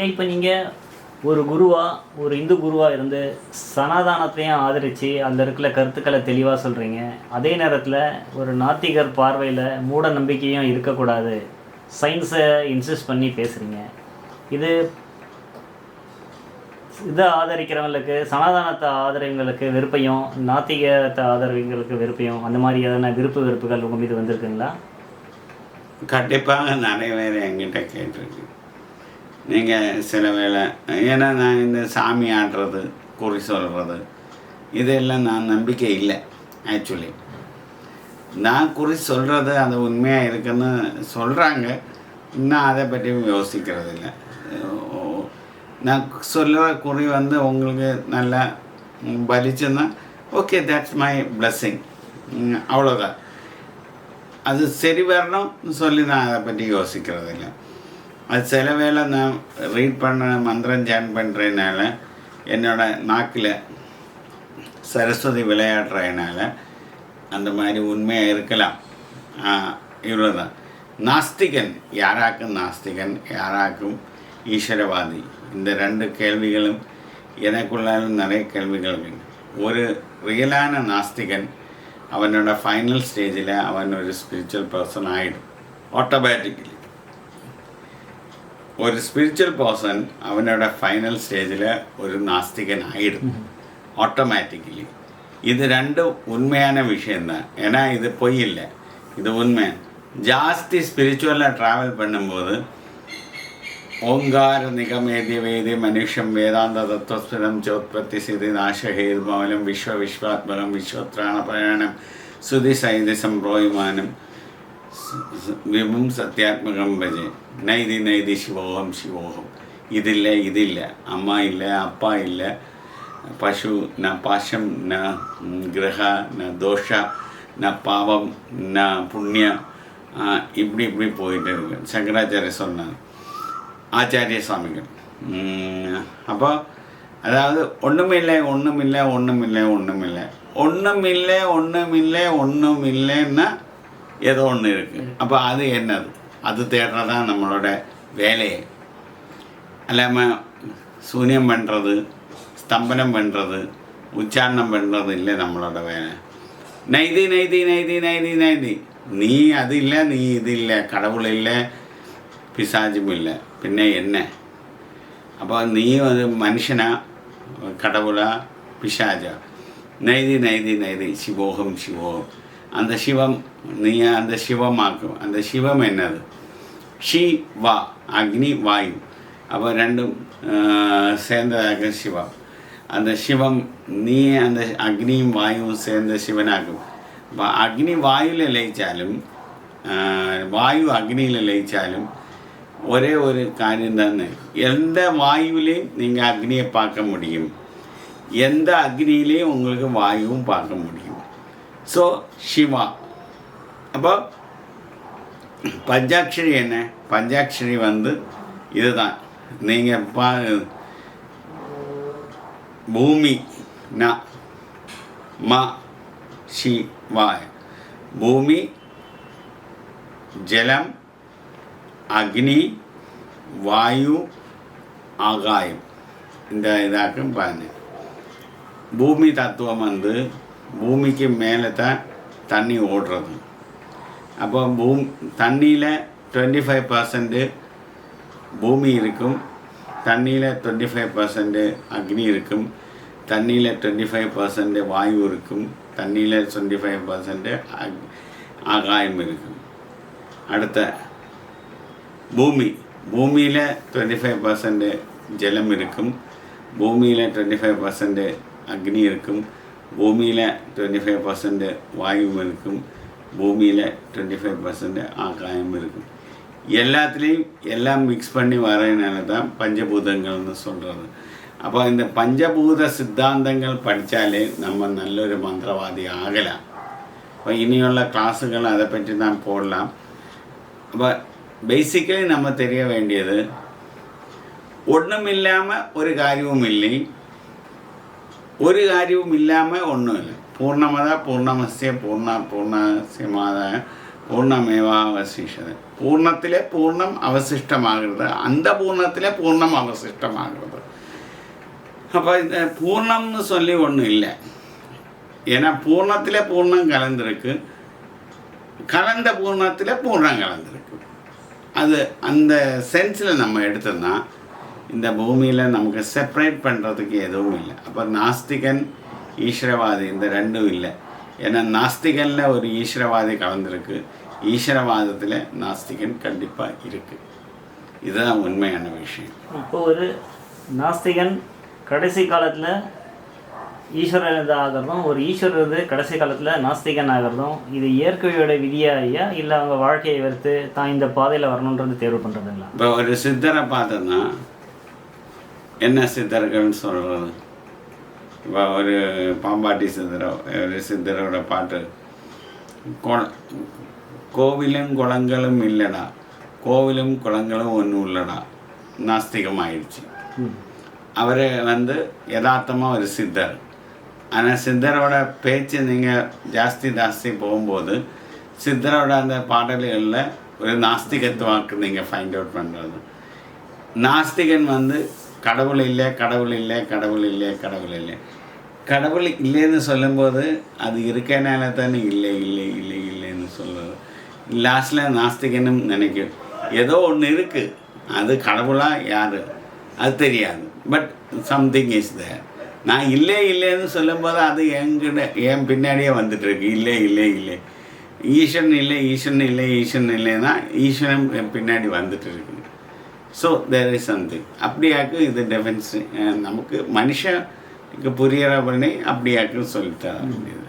ஏன் இப்போ நீங்கள் ஒரு குருவாக ஒரு இந்து குருவாக இருந்து சனாதானத்தையும் ஆதரித்து அந்த இருக்கிற கருத்துக்களை தெளிவாக சொல்கிறீங்க அதே நேரத்தில் ஒரு நாத்திகர் பார்வையில் மூட நம்பிக்கையும் இருக்கக்கூடாது. சயின்ஸை இன்சிஸ்ட் பண்ணி பேசுகிறீங்க இது இதை ஆதரிக்கிறவங்களுக்கு சனாதானத்தை ஆதரவங்களுக்கு வெறுப்பையும் நாத்திகத்தை ஆதரவங்களுக்கு வெறுப்பையும் அந்த மாதிரி எதனா விருப்பு வெறுப்புகள் உங்கள் மீது வந்திருக்குங்களா? கண்டிப்பாக நிறைய பேர் என்கிட்ட கேட்டிருக்கு. நீங்கள் சில வேளை ஏன்னா நான் இந்த சாமி ஆடுறது குறி சொல்கிறது இதெல்லாம் நான் நம்பிக்கை இல்லை ஆக்சுவலி நான் குறி சொல்கிறது அது உண்மையாக இருக்குன்னு சொல்கிறாங்க நான் அதை பற்றியும் யோசிக்கிறது இல்லை. நான் சொல்லுற குறி வந்து உங்களுக்கு நல்லா பலிச்சுன்னா ஓகே தட்ஸ் மை பிளஸ்ஸிங் அவ்வளோதான் அது சரி வரணும்னு சொல்லி நான் அதை பற்றி யோசிக்கிறது இல்லை. அது சில வேளை நான் ரீட் பண்ண மந்திரம் ஜான் பண்ணுறதுனால என்னோடய நாக்கில் சரஸ்வதி விளையாடுறதுனால அந்த மாதிரி உண்மையாக இருக்கலாம். இவ்வளோ தான் நாஸ்திகன் யாராக்கும் நாஸ்திகன் யாராக்கும் ஈஸ்வரவாதி? இந்த ரெண்டு கேள்விகளும் எனக்குள்ளாலும் நிறைய கேள்விகள் இருக்கு. ஒரு ரியலான நாஸ்திகன் அவனோட ஃபைனல் ஸ்டேஜில் அவன் ஒரு ஸ்பிரிச்சுவல் பர்சன் ஆகிடும் ஆட்டோமேட்டிக்கலி ஒரு ஸ்பிரிச்சுவல் பர்சன் அவனோட ஃபைனல் ஸ்டேஜில் ஒரு நாஸ்திகன் ஆகிடும் ஆட்டோமேட்டிக்கலி இது ரெண்டும் உண்மையான விஷயந்தான் ஏன்னா இது பொய் இல்லை இது உண்மை ஜாஸ்தி ஸ்பிரிச்சுவலாக ட்ராவல் பண்ணும்போது ஓங்கார நிகமேதி வேதி மனுஷம் வேதாந்த தத்துவஸ்பிரம் சோத்பத்தி சிதி நாசஹேதுமவலம் விஸ்வ விஸ்வாத்மகம் விஸ்வத்ராண பிரயாணம் சுதி சைதி சம்பிரோயமானம் விபும் சத்தியாத்மகம் பஜே நைதி நைதி சிவோகம் சிவோகம் இது இல்லை இது இல்லை அம்மா இல்லை அப்பா இல்லை பசு ந பாஷம் ந கிரக ந தோஷா ந பாவம் ந புண்ணியம் இப்படி இப்படி போயிட்டு இருக்கு சங்கராச்சாரிய சொன்னார் ஆச்சாரிய சுவாமிகள் அப்போ அதாவது ஒன்றுமில்லை ஒன்றுமில்லை ஒன்றுமில்லை ஒன்றுமில்லை ஒன்றுமில்லை ஒன்றுமில்லை ஒன்றுமில்லைன்னா ஏதோ ஒன்று இருக்குது அப்போ அது என்னது அது தேடுறதான் நம்மளோட வேலையை அல்லாமல் சூன்யம் பண்ணுறது ஸ்தம்பனம் பண்ணுறது உச்சாரணம் பண்ணுறது இல்லை நம்மளோட வேலை நைதி நைதி நைதி நைதி நைதி நீ அது இல்லை நீ இது இல்லை கடவுள் இல்லை பிசாஜும் இல்லை பின்ன என்ன அப்போ நீ வந்து மனுஷனா கடவுளா பிசாஜா நைதி நைதி நைதி சிவோகம் சிவோகம் அந்த சிவம் நீ அந்த சிவமாக்கும் அந்த சிவம் என்னது ஷி வா அக்னி வாயு அப்போ ரெண்டும் சேர்ந்ததாக சிவம் அந்த சிவம் நீ அந்த அக்னியும் வாயுவும் சேர்ந்த சிவனாகும் അപ്പോൾ അഗ്നി വായുവിൽ ലയിച്ചാലും വായു അഗ്നിയിൽ ലയിച്ചാലും ஒரே ஒரு காரியம் தானே எந்த வாயுவிலையும் நீங்கள் அக்னியை பார்க்க முடியும் எந்த அக்னியிலையும் உங்களுக்கு வாயுவும் பார்க்க முடியும் ஸோ சிவா அப்போ பஞ்சாட்சரி என்ன? பஞ்சாட்சரி வந்து இதுதான். நீங்கள் பா பூமி நா மா சிவாய பூமி ஜலம் அக்னி வாயு ஆகாயம். இந்த இதாக்கும் பாருங்கள் பூமி தத்துவம் வந்து பூமிக்கு மேலே தான் தண்ணி ஓடுறது. அப்போ பூம் தண்ணியில் டுவெண்ட்டி ஃபைவ் பர்சன்ட்டு பூமி இருக்கும். தண்ணியில் டுவெண்ட்டி ஃபைவ் பர்சன்ட்டு அக்னி இருக்கும். தண்ணியில் டுவெண்ட்டி ஃபைவ் பர்சன்ட் வாயு இருக்கும். தண்ணியில் டுவெண்ட்டி ஃபைவ் பர்சன்ட் ஆகாயம் இருக்கும். அடுத்த பூமி. பூமியில் டுவெண்ட்டி ஃபைவ் பர்சன்ட் ஜலம் இருக்கும். பூமியில் டுவெண்ட்டி ஃபைவ் பர்சன்ட் அக்னி இருக்கும். பூமியில் டுவெண்ட்டி ஃபைவ் பர்சன்ட் வாயு இருக்கும் பூமியில் டுவெண்ட்டி ஃபைவ் பர்சன்ட் ஆகாயம் இருக்கும் எல்லாத்துலேயும் எல்லாம் மிக்ஸ் பண்ணி வரதுனால தான் பஞ்சபூதங்கள்னு சொல்கிறது അപ്പോൾ இந்த பஞ்சபூத சித்தாந்தங்கள் படித்தாலே நம்ம நல்லொரு மந்திரவாதி ஆகலாம் അപ്പോൾ இனியுள்ள கிளாஸுகள் அதை பற்றி தான் போடலாம் அப்போ பேசிக்கலி நம்ம தெரிய வேண்டியது ஒன்றும் இல்லாமல் ஒரு காரியமும் இல்லாமல் ஒன்றும் இல்லை. பூர்ணமதா பூர்ணமசிய பூர்ணா பூர்ணசியமாத பூர்ணமேவா அவசிஷது. பூர்ணத்திலே பூர்ணம் அவசிஷ்டமாகிறது. அந்த பூர்ணத்திலே பூர்ணம் அவசிஷ்டமாகிறது. அப்போ இந்த பூர்ணம்னு சொல்லி ஒன்றும் இல்லை. ஏன்னா பூர்ணத்திலே பூர்ணம் கலந்துருக்கு. கலந்த பூர்ணத்தில் பூர்ணம் கலந்துருக்கு. அது அந்த சென்ஸில் நம்ம எடுத்தோம்னா இந்த பூமியில் நமக்கு செப்பரேட் பண்ணுறதுக்கு எதுவும் இல்லை. அப்போ நாஸ்திகன் ஈஸ்வரவாதி இந்த ரெண்டும் இல்லை. ஏன்னா நாஸ்திகனில் ஒரு ஈஸ்வரவாதி கலந்துருக்கு. ஈஸ்வரவாதத்தில் நாஸ்திகன் கண்டிப்பாக இருக்குது இதுதான் உண்மையான விஷயம். இப்போ ஒரு நாஸ்திகன் கடைசி காலத்தில் ஈஸ்வரன் ஆகிறதும் ஒரு ஈஸ்வரர் இது கடைசி காலத்தில் நாஸ்திகன் ஆகிறதும் இது இயற்கையோட விதியா ஐயா இல்லை அவங்க வாழ்க்கையை வெறுத்து தான் இந்த பாதையில் வரணுன்றது தேர்வு பண்ணுறதுங்களா இப்போ ஒரு சித்தரை பார்த்தோன்னா என்ன சித்தர்கள்னு சொல்கிறது இப்போ ஒரு பாம்பாட்டி சித்தரோ ஒரு சித்தரோட பாட்டு. கொ- கோவிலும் குளங்களும் இல்லைடா. கோவிலும் குளங்களும் ஒன்றும் இல்லைடா. நாஸ்திகம் ஆயிடுச்சு அவர் வந்து யதார்த்தமாக ஒரு சித்தர். ஆனால் சித்தரோட பேச்சு நீங்கள் ஜாஸ்தி ஜாஸ்தி போகும்போது சித்தரோட அந்த பாடல்களில் ஒரு நாஸ்திகத்துவாக்கு நீங்கள் ஃபைண்ட் அவுட் பண்ணுறது நாஸ்திகன் வந்து கடவுள் இல்லை கடவுள் இல்லை கடவுள் இல்லை கடவுள் இல்லை. கடவுள் இல்லைன்னு சொல்லும்போது அது இருக்கனால தானே இல்லை இல்லை இல்லை இல்லைன்னு சொல்லுவது லாஸ்ட்டில் நாஸ்திகனும் நினைக்கும் ஏதோ ஒன்று இருக்குது அது கடவுளாக யார்? அது தெரியாது. பட் சம்திங் இஸ் தேர் நான் இல்லை இல்லைன்னு சொல்லும்போது அது என்கிட்ட என் பின்னாடியே வந்துட்டுருக்கு. இல்லை இல்லை இல்லை. ஈஸ்வரன் இல்லை ஈஸ்வரன் இல்லை ஈஸ்வரன் இல்லைன்னா ஈஸ்வரன் என் பின்னாடி வந்துட்டு இருக்கு ஸோ தேர் இஸ் சம்திங் அப்படியாக்கும் இது டெஃபென்ஸ் நமக்கு மனுஷனுக்கு புரியற பண்ணி அப்படியாக்கு சொல்லித்தர வேண்டியது